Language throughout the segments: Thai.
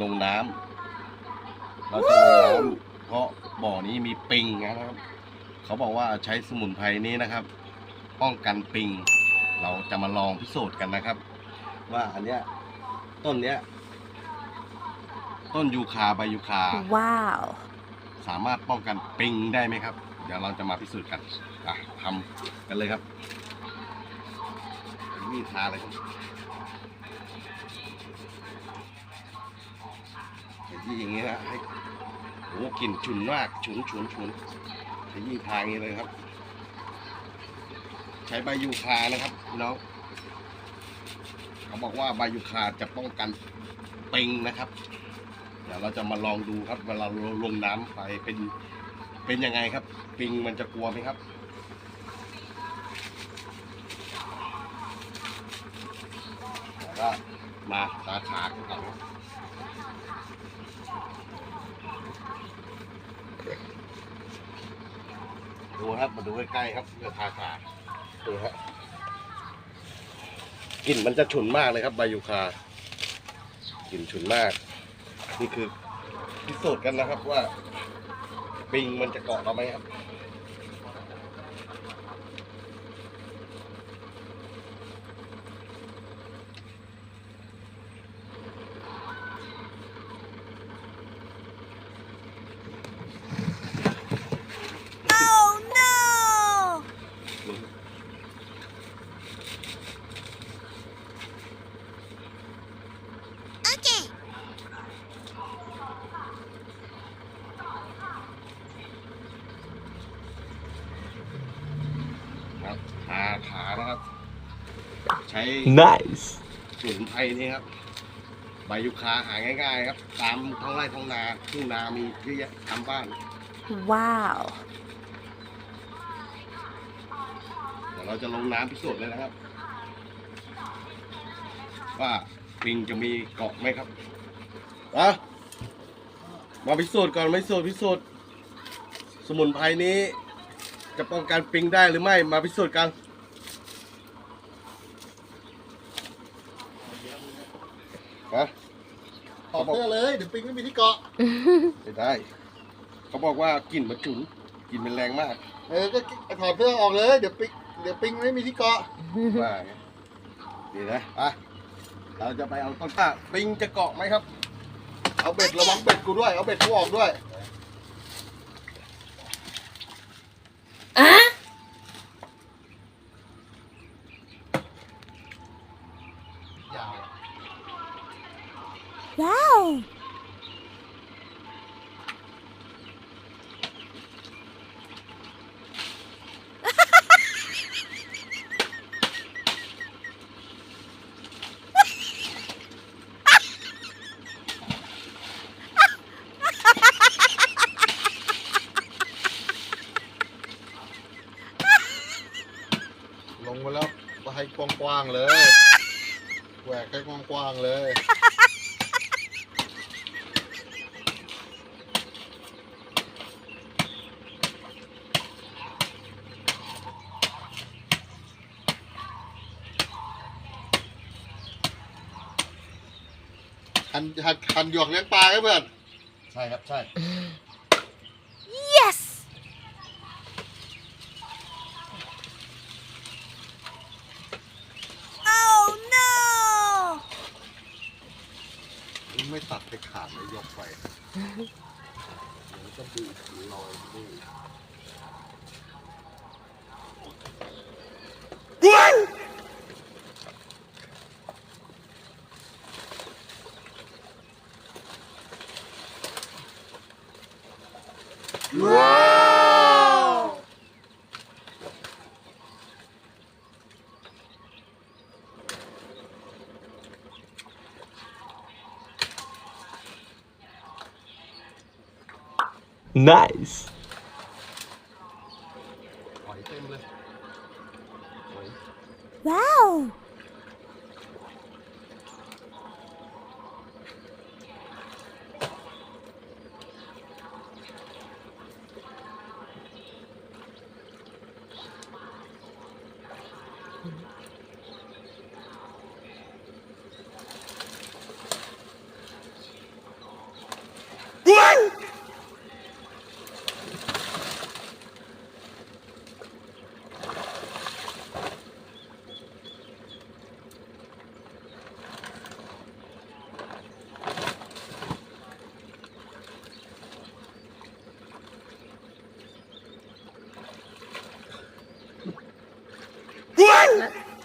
ลงน้ำเราจะลงน้ำเพราะบ่อนี้มีปิงนะครับ เขาบอกว่าใช้สมุนไพรนี้นะครับ ป้องกันปิง เราจะมาลองพิสูจน์กันนะครับ ว่าอันเนี้ยต้นเนี้ย ต้นยูคาใบยูคา ว้าว สามารถป้องกันปิงได้ไหมครับ เดี๋ยวเราจะมาพิสูจน์กันอะทำกันเลยครับนี่ทาเลยครับ ยี้อย่างนี้นะให้โอ้กลิ่นฉุนมากฉุนฉุนฉุนขยี้ทางนี้เลยครับ ใช้ใบยูคานะครับน้องเขาบอกว่าใบยูคาจะป้องกันปิงนะครับ เดี๋ยวเราจะมาลองดูครับเวลาเราลงน้ำไปเป็นเป็นยังไงครับ ปิงมันจะกลัวไหมครับแล้วก็มาสาขากันก่อนครับ ดูครับ มาดูใกล้ๆครับเนื้อคาคาดูฮะกลิ่นมันจะฉุนมากเลยครับใบยูคากลิ่นฉุนมาก นี่คือพิสูจน์กันนะครับว่า ปิงมันจะเกาะเราไหมครับ โอเคครับทาขานะครับ ใช้ Nice. สมุนไพรนี่ครับ ใบยูคาหาง่ายๆครับ ตามท้องไร่ท้องนาทุ่งนามีเยอะแยะตามบ้าน ว้าวเดี๋ยวเราจะลงน้ำพิสูจน์เลยนะครับ ว่า ปิงจะมีเกาะไหมครับอะมาพิสูจน์ก่อนพิสูจน์พิสูจน์สมุนไพรนี้ จะป้องกันปิงได้หรือไม่มาพิสูจน์กันฮะถอดเสื้อเลยเดี๋ยวปิงไม่มีที่เกาะไม่ได้ เขาบอกว่ากลิ่นมันฉุนกลิ่นมันแรงมาก เออก็ถอดเสื้อออกเลย เดี๋ยวปิงเดี๋ยวปิงไม่มีที่เกาะว่าไงดีนะอะ เราจะไปเอาต้นข้าปิงจะเกาะไหมครับ เอาเบ็ดระวังเบ็ดกูด้วย เอาเบ็ดกูออกด้วยอะ ยาว ว้าว ลงมาแล้วก็ให้ กว้างๆเลยแหวกให้กว้างๆเลยหันหันหันหยวกเลี้ยงปลาให้เพื่อน ใช่ครับ ใช่ ไปขาดแลยยกไปเดี๋ยวจะดูสีลอยนี่ Nice. หอยดูว้า วห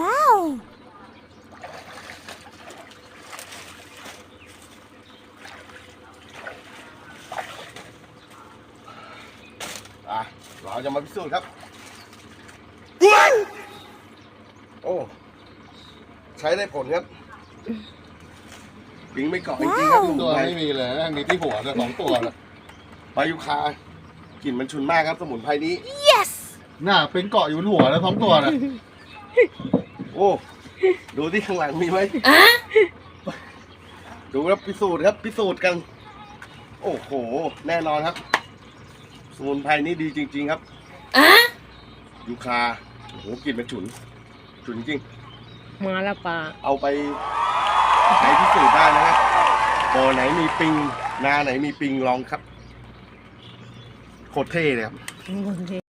ว้าวอะเราจะมาพิสูจน์ครับ โอ้ ใช้ได้ผลครับปิงไม่เกาะจริงๆครับตัวไม่มีเลยมีที่หัวแต่ยสองตัวเลยปยุคากลิ่นมันชุนมากครับสมุนไพรนี้ yes น่าเป็นเกาะอยู่หัวแล้วสองตัวนะ โอ้ ดูที่ข้างหลังมีไหมอะดูครับพิสูจน์ครับพิสูจน์กัน โอ้โห แน่นอนครับ สมุนไพรนี้ดีจริง ๆ ครับอะยูคาโอ้โหกลิ่นมันฉุน ฉุนจริง มาและปลาเอาไปใช้พิสูจน์ได้นะครับบ่อไหนมีปิง นาไหนมีปิงลองครับ โคตรเท่เลยครับบนที